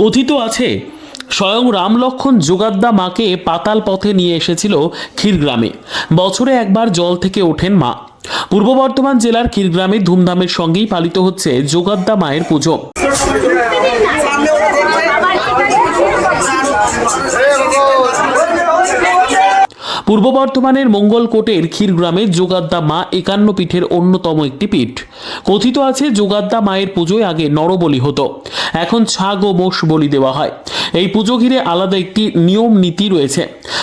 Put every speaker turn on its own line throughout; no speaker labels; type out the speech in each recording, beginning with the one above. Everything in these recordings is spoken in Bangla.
কথিত আছে, স্বয়ং রামলক্ষণ যোগাদ্দা মাকে পাতাল পথে নিয়ে এসেছিল ক্ষীরগ্রামে। বছরে একবার জল থেকে ওঠেন মা। পূর্ব বর্ধমান জেলার ক্ষীরগ্রামে ধুমধামের সঙ্গেই পালিত হচ্ছে যোগাদ্দা মায়ের পুজো। পূর্ব বর্ধমানের মঙ্গলকোটের ক্ষীরগ্রামে যোগাদ্দা মা একান্ন পীঠের অন্যতম একটি পীঠ। কথিত আছে, যোগাদ্দা মায়ের পুজোয় আগে নরবলি হতো। এখন ছাগ ও মোষ বলি দেওয়া হয়। এই পুজো ঘিরে আলাদা একটি নিয়ম নীতি রয়েছে।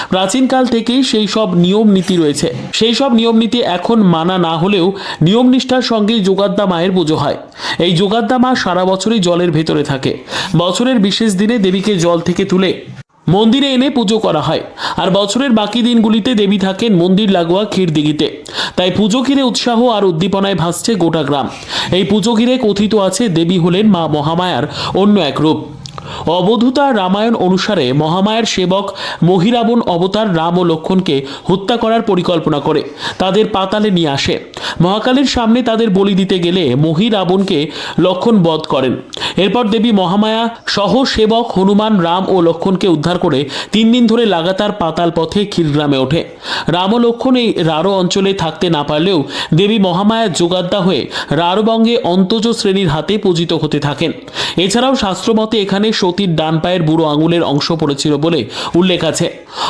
প্রাচীনকাল থেকেই সেই সব নিয়ম নীতি রয়েছে। সেই সব নিয়ম নীতি এখন মানা না হলেও নিয়ম নিষ্ঠার সঙ্গেই যোগাদ্দা মায়ের পুজো হয়। এই যোগাদ্দা মা সারা বছরই জলের ভেতরে থাকে। বছরের বিশেষ দিনে দেবীকে জল থেকে তুলে মন্দিরে এনে পুজো করা হয়। আর বছরের বাকি দিনগুলিতে দেবী থাকেন মন্দির লাগোয়া ক্ষীরদিঘিতে তাই পুজো ঘিরে উৎসাহ আর উদ্দীপনায় ভাসছে গোটা গ্রাম। এই পুজো ঘিরে কথিত আছে দেবী হলেন মা মহামায়ার অন্য এক রূপ। অবধূতা রামায়ণ অনুসারে মহামায়ার সেবক মহিরাবণ অবতার রাম ও লক্ষণকে হত্যা করার পরিকল্পনা করে, তাদের পাতালে নিয়ে আসে। মহাকালীর সামনে তাদের বলি দিতে গেলে মহি রাবণকে লক্ষণ বধ করেন। এরপর দেবী মহামায়া সহ সেবক হনুমান রাম ও লক্ষণকে উদ্ধার করে তিন দিন ধরে লাগাতার পাতাল পথে ক্ষীরগ্রামে ওঠে। রাম ও লক্ষণ এই রারো অঞ্চলে থাকতে না পারলেও দেবী মহামায়া যোগাদ্দা হয়ে রারবঙ্গে অন্তজ শ্রেণির হাতে পূজিত হতে থাকেন। এছাড়াও শাস্ত্রমতে এখানে সতীর ডান পায়ের বুড়ো আঙুলের অংশ পড়েছিল বলে উল্লেখ আছে।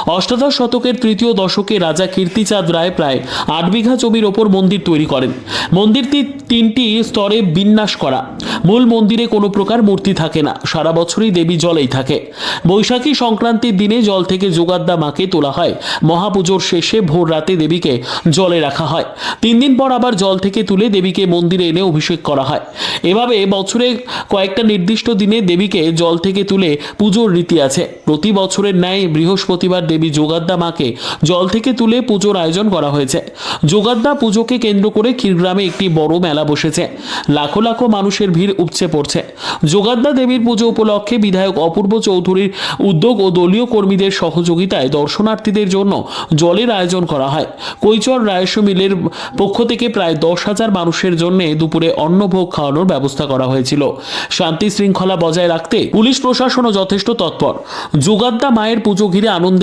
অষ্টাদশ শতকের তৃতীয় দশকে রাজা কীর্তিচাঁদ রায় প্রায় আট বিঘা জমির ওপর মন্দির তৈরি করেন। মন্দিরটি তিনটি স্তরে বিন্যাস করা। মূল মন্দিরে কোনো প্রকার মূর্তি থাকে না। সারা বছরই দেবী জলেই থাকে। বৈশাখী সংক্রান্তির দিনে জল থেকে যোগাদ্দা মাকে তোলা হয়। মহাপুজোর শেষে ভোর রাতে দেবীকে জলে রাখা হয়। তিন দিন পর আবার জল থেকে তুলে দেবীকে মন্দিরে এনে অভিষেক করা হয়। এভাবে বছরে কয়েকটা নির্দিষ্ট দিনে দেবীকে জল থেকে তুলে পুজোর রীতি আছে। প্রতি বছরের ন্যায় বৃহস্পতিবার দেবী যোগাদ্দা মাকে জল থেকে তুলে পুজোর আয়োজন করা হয়েছে। যোগাদ্দা পুজোকে কেন্দ্র করে ক্ষীরগ্রামে একটি বড় মেলা বসেছে। লাখো লাখো মানুষের ভিড় উপচে পড়ছে। যোগাদ্দা দেবীর পুজো উপলক্ষে বিধায়ক অপূর্ব চৌধুরীর উদ্যোগ ও দলীয় কর্মীদের সহযোগিতায় দর্শনার্থীদের জন্য জলের আয়োজন করা হয়। কৈচর রায়স মিলের পক্ষ থেকে প্রায় দশ হাজার মানুষের জন্য দুপুরে অন্নভোগ খাওয়ানোর ব্যবস্থা করা হয়েছিল। শান্তি শৃঙ্খলা বজায় রাখতে পুলিশ প্রশাসনও যথেষ্ট তৎপর। যোগাদ্দা মায়ের পুজো ঘিরে আনন্দে